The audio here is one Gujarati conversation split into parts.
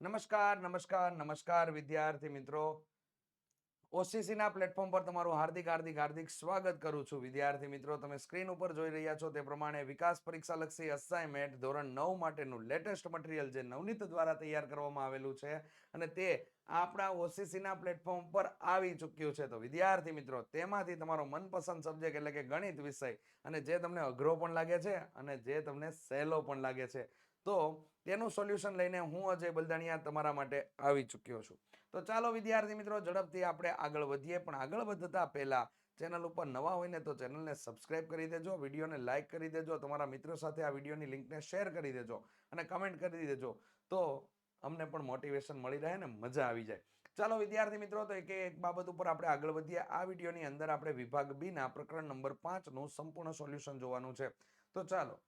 નમસ્કાર નમસ્કાર નમસ્કાર વિદ્યાર્થી મિત્રો. ઓસીસી ના પ્લેટફોર્મ પર તમારું હાર્દિક હાર્દિક હાર્દિક સ્વાગત કરું છું. વિદ્યાર્થી મિત્રો, તમે સ્ક્રીન ઉપર જોઈ રહ્યા છો તે પ્રમાણે વિકાસ પરીક્ષા લક્ષી અસાઇનમેન્ટ ધોરણ નવ માટેનું લેટેસ્ટ મટીરિયલ જે નવનીત દ્વારા તૈયાર કરવામાં આવેલું છે અને તે આપણા ઓસીસી ના પ્લેટફોર્મ પર આવી ચૂક્યું છે. તો વિદ્યાર્થી મિત્રો, તેમાંથી તમારો મનપસંદ સબ્જેક્ટ એટલે કે ગણિત વિષય અને જે તમને અઘરો પણ લાગે છે અને જે તમને સહેલો પણ લાગે છે. તો તેનું સોલ્યુશન લઈને હું અજય બલદાણિયા તમારા માટે આવી ચૂક્યો છું. તો ચાલો વિદ્યાર્થી મિત્રો, ઝડપથી આપણે આગળ વધીએ. પણ આગળ વધતા પહેલાં ચેનલ ઉપર નવા હોય ને તો ચેનલને સબસ્ક્રાઇબ કરી દેજો, વિડીયોને લાઇક કરી દેજો, તમારા મિત્રો સાથે આ વિડીયોની લિંકને શેર કરી દેજો અને કમેન્ટ કરી દેજો. તો અમને પણ મોટિવેશન મળી રહે ને મજા આવી જાય. ચાલો વિદ્યાર્થી મિત્રો, તો એક એક બાબત ઉપર આપણે આગળ વધીએ. આ વિડીયોની અંદર આપણે વિભાગ બીના પ્રકરણ નંબર પાંચનું સંપૂર્ણ સોલ્યુશન જોવાનું છે. તો ચાલો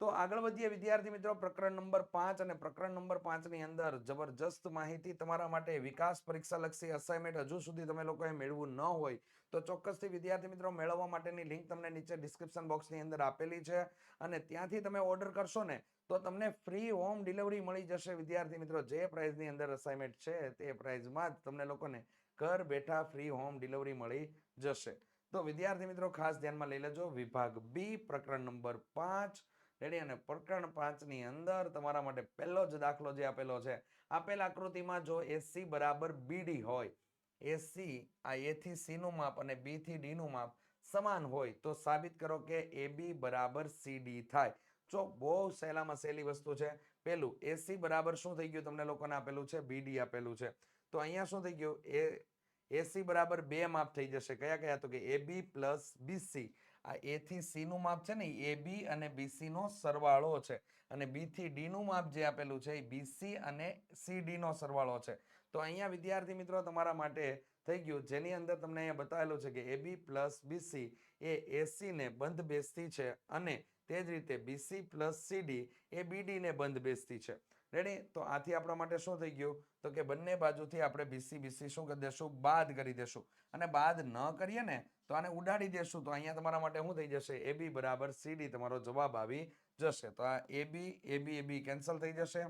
તો આગળ વધીએ. વિદ્યાર્થી મિત્રો, પ્રકરણ નંબર પાંચ અને પ્રકરણ નંબર પાંચની અંદર જબરજસ્ત માહિતી તમારા માટે વિકાસ પરીક્ષા લક્ષી અસાઇનમેન્ટ હજુ સુધી તમે લોકોએ મેળવું ન હોય તો ચોક્કસથી વિદ્યાર્થી મિત્રો, મેળવવા માટેની લિંક તમને નીચે ડિસ્ક્રિપ્શન બોક્સની અંદર આપેલી છે અને ત્યાંથી તમે ઓર્ડર કરશો ને તો તમને ફ્રી હોમ ડિલિવરી મળી જશે. વિદ્યાર્થી મિત્રો, જે પ્રાઇઝની અંદર અસાઇનમેન્ટ છે તે પ્રાઇઝમાં જ તમને લોકોને ઘર બેઠા ફ્રી હોમ ડિલિવરી મળી જશે. તો વિદ્યાર્થી મિત્રો, ખાસ ધ્યાનમાં લઈ લેજો. વિભાગ બી, પ્રકરણ નંબર પાંચ રેડી અને પ્રકરણ પાંચની અંદર તમારા માટે પહેલો જ દાખલો જે આપેલો છે, આપેલ આકૃતિમાં જો એસી બરાબર બીડી હોય એસી આ એથી સીનું માપ અને બીથી ડીનું માપ સમાન હોય, તો સાબિત કરો કે એ બી બરાબર સીડી થાય. જો બહુ સહેલામાં સહેલી વસ્તુ છે, પેલું એસી બરાબર શું થઈ ગયું તમને લોકોને આપેલું છે બીડી આપેલું છે. તો અહીંયા શું થઈ ગયું? એ એસી બરાબર બે માપ થઈ જશે. કયા કયા? તો કે એ બી પ્લસ બીસી આ એ થી સી નું માપ છે ને એ બી અને બીસી નો સરવાળો છે. અને બી થી ડી નું માપ જે આપેલું છે એ બીસી અને સી ડી નો સરવાળો છે. તો અહીંયા વિદ્યાર્થી મિત્રો તમારા માટે થઈ ગયું. જેની અંદર તમને અહીંયા બતાવેલું છે કે એ બી પ્લસ બીસી એ એસી ને બંધ બેસતી છે અને તે જ રીતે બીસી પ્લસ સીડી એ બીડી ને બંધ બેસતી છે. રેડી તો આથી આપણા માટે શું થઈ ગયું? તો કે બંને બાજુથી આપણે બીસી બીસી શું કરી દેશું? બાદ કરી દેશું. અને બાદ ન કરીએ ને, તો આને ઉડાડી દેશું. તો અહીંયા તમારા માટે શું થઈ જશે? એ બી બરાબર સીડી તમારો જવાબ આવી જશે. તો આ એ બી એ બી એ બી કેન્સલ થઈ જશે.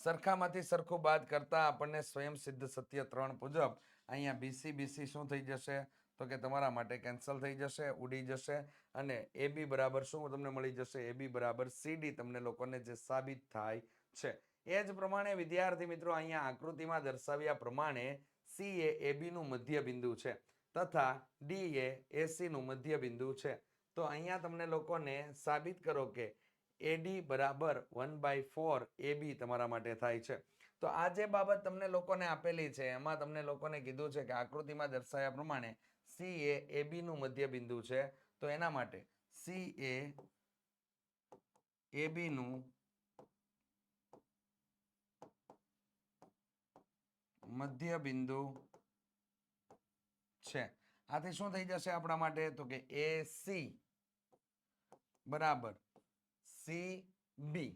સરખામાંથી સરખું બાદ કરતા આપણને સ્વયં સિદ્ધ સત્ય ત્રણ મુજબ અહીંયા બીસી બીસી શું થઈ જશે? તો કે તમારા માટે કેન્સલ થઈ જશે, ઉડી જશે અને એ બી બરાબર શું તમને મળી જશે? એ બી બરાબર સીડી તમને લોકોને જે સાબિત થાય છે. એ જ પ્રમાણે વિદ્યાર્થી મિત્રો અહીંયા આકૃતિમાં દર્શાવ્યા પ્રમાણે સી એ એ બીનું મધ્ય બિંદુ છે તથા ડી એ એસીનું મધ્ય બિંદુ છે. તો અહીંયા તમને લોકોને સાબિત કરો કે એડી બરાબર one by four A B તમારા માટે થાય છે. તો આ જે બાબત તમને લોકોને આપેલી છે, એમાં તમને લોકોને કીધું છે કે આકૃતિમાં દર્શાવ્યા પ્રમાણે સી એ એ બી નું મધ્ય બિંદુ છે, તો એના માટે સી એ એ બી નું મધ્ય બિંદુ છે. આથી શું થઈ જશે આપણા માટે? તો કે એ સી બરાબર સી બી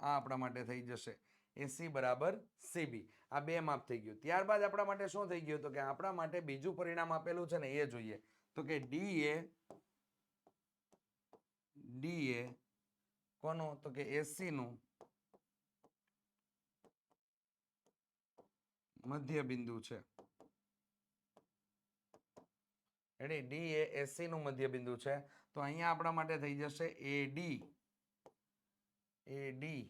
આ આપણા માટે થઈ જશે. એસી બરાબર સીબી આ બે માપ થઈ ગયું. ત્યારબાદ આપણા માટે શું થઈ ગયું તો કે આપણા માટે બીજું પરિણામ આપેલું છે ને એ જોઈએ. તો કે ડી એ ડી એ કોનું? તો કે એસી નું મધ્ય બિંદુ છે. એટલે ડી એ એસી નું મધ્ય બિંદુ છે. તો અહીંયા આપણા માટે થઈ જશે એ ડી એ ડી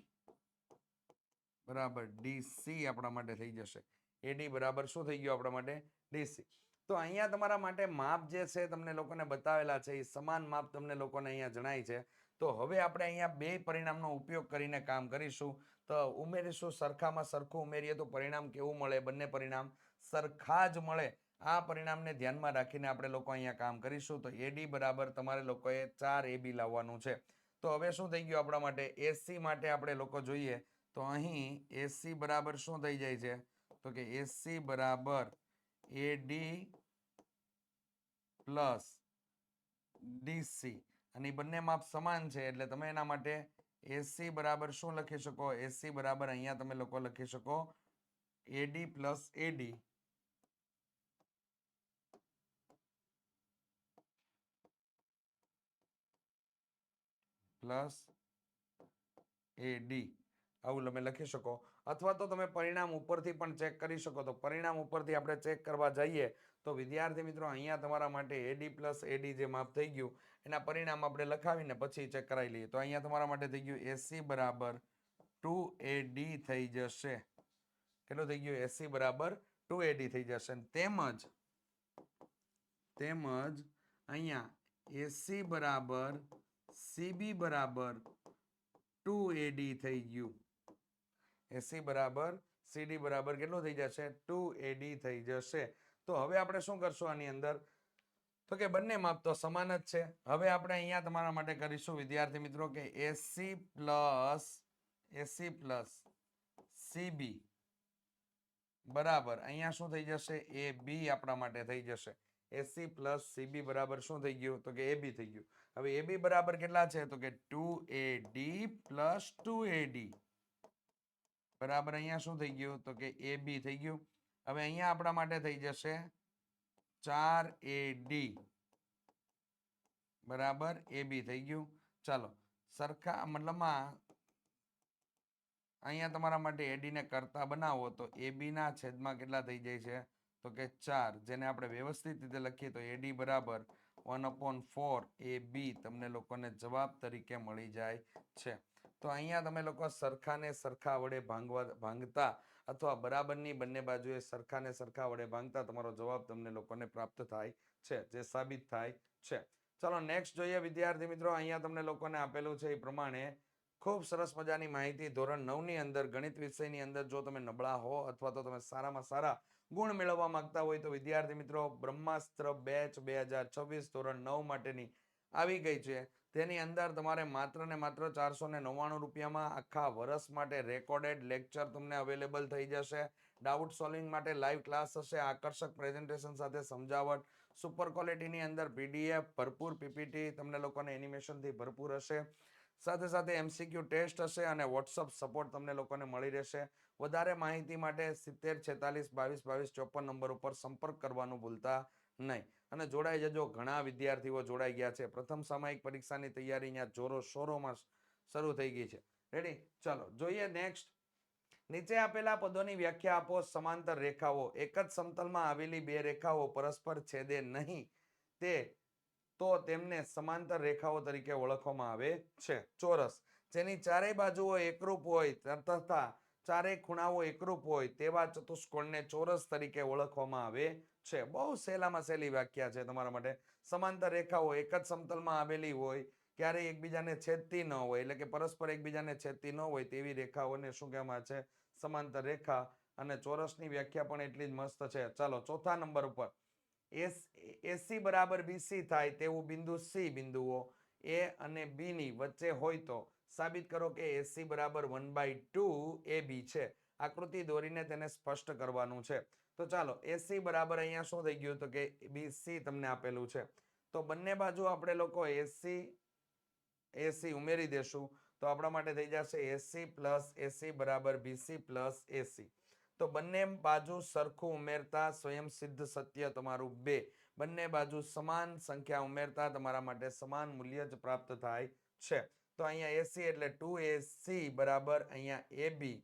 બરાબર ડીસી આપણા માટે થઈ જશે. એડી બરાબર શું થઈ ગયું આપણા માટે? ડીસી તો અહીંયા તમારા માટે માપ જે છે તમને લોકોને બતાવેલા છે, એ સમાન માપ તમને લોકોને અહીંયા જણાય છે. તો હવે આપણે અહીંયા બે પરિણામનો ઉપયોગ કરીને કામ કરીશું. તો ઉમેરીશું, સરખામાં સરખું ઉમેરીએ તો પરિણામ કેવું મળે? બંને પરિણામ સરખા જ મળે. આ પરિણામને ધ્યાનમાં રાખીને આપણે લોકો અહીંયા કામ કરીશું. તો એડી બરાબર તમારે લોકોએ ચાર એબી લાવવાનું છે. તો હવે શું થઈ ગયું આપણા માટે? એસી માટે આપણે લોકો જોઈએ. તો અહીં એસી બરાબર શું થઈ જાય છે? તો કે એસી બરાબર એડી પ્લસ ડીસી અને બંને માપ સમાન છે, એટલે તમે એના માટે એસી બરાબર શું લખી શકો? એસી બરાબર અહીંયા તમે લોકો લખી શકો AD plus AD plus A D આવું તમે લખી શકો. અથવા તો તમે પરિણામ ઉપરથી પણ ચેક કરી શકો. તો પરિણામ ઉપરથી આપણે ચેક કરવા જઈએ તો વિદ્યાર્થી મિત્રો, અહીંયા તમારા માટે એડી પ્લસ એડી જે માપ થઈ ગયું, એના પરિણામ આપણે લખાવીને પછી ચેક કરાવી લઈએ. તો અહીંયા તમારા માટે થઈ ગયું એસી બરાબર ટુ એડી થઈ જશે. કેટલું થઈ ગયું? એસી બરાબર ટુ એડી થઈ જશે. તેમજ તેમજ અહીંયા એસી બરાબર સીબી બરાબર ટુ એડી થઈ ગયું. એસી બરાબર, સીડી બરાબર કેટલું થઈ જશે? ટુ એડી થઈ જશે. તો હવે આપણે શું કરશું આની અંદર? તો કે બંને માપ તો સમાન જ છે. હવે આપણે અહીંયા તમારા માટે કરીશું, વિદ્યાર્થી મિત્રો, કે AC plus AC plus CB બરાબર. અહીંયા શું થઈ જશે? એ બી આપણા માટે થઈ જશે. એસી પ્લસ સીબી બરાબર શું થઈ ગયું? તો કે એ થઈ ગયું. હવે એ બરાબર કેટલા છે? તો કે two A D plus two A D બરાબર, અહીંયા શું થઈ ગયું? તો કે એ બી થઈ ગયું. હવે અહીંયા આપણા માટે થઈ જશે ચાર એ ડી. બરાબર, એ બી થઈ ગયું. ચાલો, સરખા મતલબમાં અહીંયા તમારા માટે એડી ને કરતા બનાવો તો એ ના છેદમાં કેટલા થઈ જાય છે? તો કે ચાર, જેને આપણે વ્યવસ્થિત રીતે લખીએ તો એડી બરાબર one upon four A B તમને લોકોને જવાબ તરીકે મળી જાય છે. તો અહીંયા તમે લોકો સરખાને સરખા વડે ભાંગવા, ભાંગતા અથવા બરાબરની બંને બાજુએ સરખાને સરખા વડે ભાંગતા તમારો જવાબ તમને લોકોને પ્રાપ્ત થાય છે, જે સાબિત થાય છે. ચલો નેક્સ્ટ જોઈએ વિદ્યાર્થી મિત્રો, અહીંયા તમને લોકોને આપેલું છે એ પ્રમાણે ખૂબ સરસ મજાની માહિતી ધોરણ નવની અંદર ગણિત વિષયની અંદર જો તમે નબળા હો અથવા તો તમે સારામાં સારા ગુણ મેળવવા માંગતા હોય તો વિદ્યાર્થી મિત્રો બ્રહ્માસ્ત્ર બેચ બે હજાર છવ્વીસ ધોરણ નવ માટેની આવી ગઈ છે. તેની અંદર તમારે માત્ર ને માત્ર ચારસો ને નવ્વાણું રૂપિયામાં આખા વર્ષ માટે રેકોર્ડેડ લેક્ચર તમને અવેલેબલ થઈ જશે. ડાઉટ સોલ્વિંગ માટે લાઈવ ક્લાસ હશે. આકર્ષક પ્રેઝન્ટેશન સાથે સમજાવટ. સુપર ક્વોલિટીની અંદર પીડીએફ ભરપૂર પીપીટી તમને લોકોને એનિમેશનથી ભરપૂર હશે. સાથે સાથે એમસીક્યુ ટેસ્ટ હશે અને વોટ્સઅપ સપોર્ટ તમને લોકોને મળી રહેશે. વધારે માહિતી માટે સિત્તેર, છેતાલીસ, બાવીસ બાવીસ, ચોપન નંબર ઉપર સંપર્ક કરવાનું ભૂલતા નહીં. અને જોડાઈ જજો. ઘણા વિદ્યાર્થીઓ જોડાઈ ગયા છે. પ્રથમ સામાયિક પરીક્ષાની તૈયારી અહીંયા જોરો શોરોમાં શરૂ થઈ ગઈ છે. રેડી ચાલો, જોઈએ નેક્સ્ટ નીચે આપેલા પદોની વ્યાખ્યા આપો. સમાંતર રેખાઓ. એક જ સમતલમાં આવેલી બે રેખાઓ પરસ્પર છેદે નહીં. તે, તો તેમને સમાંતર રેખાઓ તરીકે ઓળખવામાં આવે છે. ચોરસ. જેની ચારેય બાજુઓ એકરૂપ હોય તથા ચારેય ખૂણાઓ એકરૂપ હોય તેવા ચતુષ્કોણને ચોરસ તરીકે ઓળખવામાં આવે છે. બહુ સહેલામાં સહેલી વ્યાખ્યા છે તમારા માટે. સમાંતર રેખાઓ એક જ સમતલમાં આવેલી હોય, ક્યારેય એકબીજાને છેદતી ન હોય, એટલે કે પરસ્પર એકબીજાને છેદતી ન હોય તેવી રેખાઓને શું કહેવામાં છે? સમાંતર રેખા. અને ચોરસની વ્યાખ્યા પણ એટલી જ મસ્ત છે. ચાલો, ચોથા નંબર ઉપર. એસ, એસી બરાબર બીસી થાય તેવું બિંદુ સી બિંદુઓ, એ અને બીની વચ્ચે હોય તો સાબિત કરો કે એસી બરાબર one by two A B છે. આકૃતિ દોરીને તેને સ્પષ્ટ કરવાનું છે. તો ચાલો એસી બરાબર અહીંયા શું થઈ ગયું તો કે બીસી તમને આપેલું છે. તો બંને બાજુ આપણે લોકો એસી એસી ઉમેરી દેશું. તો આપણા માટે થઈ જશે એસી પ્લસ એસી બરાબર બીસી પ્લસ એસી તો બંને બાજુ સરખું ઉમેરતા સ્વયં સિદ્ધ સત્ય તમારું બે. બંને બાજુ સમાન સંખ્યા ઉમેરતા તમારા માટે સમાન મૂલ્ય જ પ્રાપ્ત થાય છે. તો અહીંયા એસી એટલે ટુ એસી બરાબર અહીંયા એ બી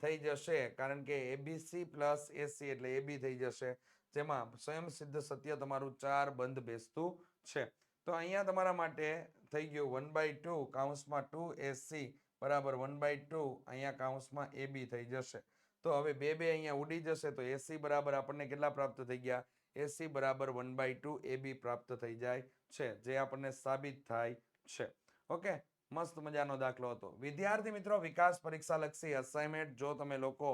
થઈ જશે. કારણ કે એબીસી પ્લસ એસી એટલે એબી થઈ જશે. જેમાં સ્વયં સિદ્ધ સત્ય તમારું ચાર બંધ બેસતું છે. તો અહીંયા તમારા માટે થઈ ગયું વન બાય ટુ કાઉન્સમાં ટુ એસી બરાબર વન બાય ટુ અહીંયા કાઉન્સમાં એ બી થઈ જશે. તો હવે બે બે અહીંયા ઉડી જશે તો એસી બરાબર આપણને કેટલા પ્રાપ્ત થઈ ગયા? એસી બરાબર one by two A B પ્રાપ્ત થઈ જાય છે. જે આપણને સાબિત થાય છે. ઓકે મસ્ત મજાનો દાખલો હતો. વિદ્યાર્થી મિત્રો, વિકાસ પરીક્ષા લક્ષી અસાઇનમેન્ટ જો તમે લોકો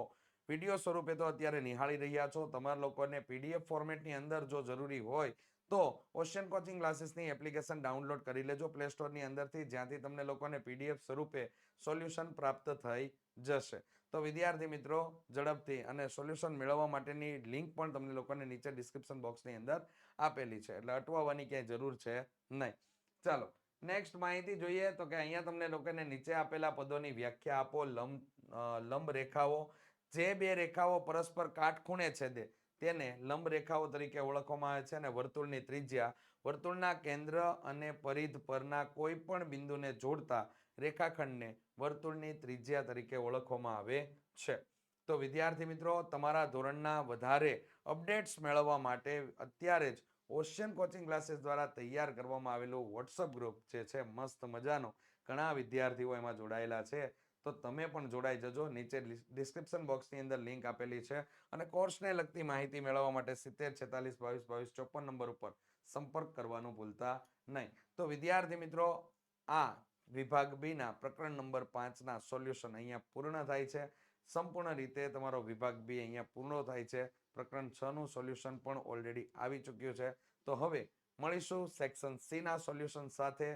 વીડિયો સ્વરૂપે તો અત્યારે નિહાળી રહ્યા છો, તમારા લોકોને પીડીએફ ફોર્મેટની અંદર જો જરૂરી હોય તો ઓશિયન કોચિંગ ક્લાસીસની એપ્લિકેશન ડાઉનલોડ કરી લેજો. પ્લે સ્ટોરની અંદરથી જ્યાંથી તમને લોકોને પીડીએફ સ્વરૂપે સોલ્યુશન પ્રાપ્ત થઈ જશે. તો વિદ્યાર્થી મિત્રો, ઝડપથી અને સોલ્યુશન મેળવવા માટેની લિંક પણ તમને લોકોને નીચે ડિસ્ક્રિપ્શન બોક્સની અંદર આપેલી છે. એટલે અટવાવાની ક્યાંય જરૂર છે નહીં. ચાલો નેક્સ્ટ માહિતી જોઈએ તો કે અહીંયા તમને લોકોને નીચે આપેલા પદોની વ્યાખ્યા આપો, લંબ લંબ રેખાઓ. જે બે રેખાઓ પરસ્પર કાટખૂણે છેદે તેને લંબ રેખાઓ તરીકે ઓળખવામાં આવે છે અને વર્તુળની ત્રિજ્યા, વર્તુળના કેન્દ્ર અને પરિધ પરના કોઈ પણ બિંદુને જોડતા રેખાખંડને વર્તુળની ત્રિજ્યા તરીકે ઓળખવામાં આવે છે. તો વિદ્યાર્થી મિત્રો, તમારા ધોરણના વધારે અપડેટ્સ મેળવવા માટે અત્યારે જ ઓશિયન કોચિંગ ક્લાસીસ દ્વારા તૈયાર કરવામાં આવેલું વોટ્સઅપ ગ્રુપ જે છે, મસ્ત મજાનો. ઘણા વિદ્યાર્થીઓ એમાં જોડાયેલા છે. તો તમે પણ જોડાઈ જજો. નીચે ડિસ્ક્રિપ્શન બોક્સની અંદર લિંક આપેલી છે અને કોર્સને લગતી માહિતી મેળવવા માટે સિત્તેર, છેતાલીસ, બાવીસ બાવીસ, ચોપન નંબર ઉપર સંપર્ક કરવાનું ભૂલતા નહીં. તો વિદ્યાર્થી મિત્રો, આ વિભાગ બીના પ્રકરણ નંબર પાંચના સોલ્યુશન અહીંયા પૂર્ણ થાય છે. સંપૂર્ણ રીતે તમારો વિભાગ બી અહીંયા પૂર્ણ થાય છે. પ્રકરણ છ નું સોલ્યુશન પણ ઓલરેડી આવી ચૂક્યું છે. તો હવે મળીશું સેક્શન સી ના સોલ્યુશન સાથે.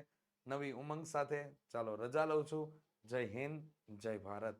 નવી ઉમંગ સાથે. ચાલો રજા લઉં છું. જય હિન્દ, જય ભારત.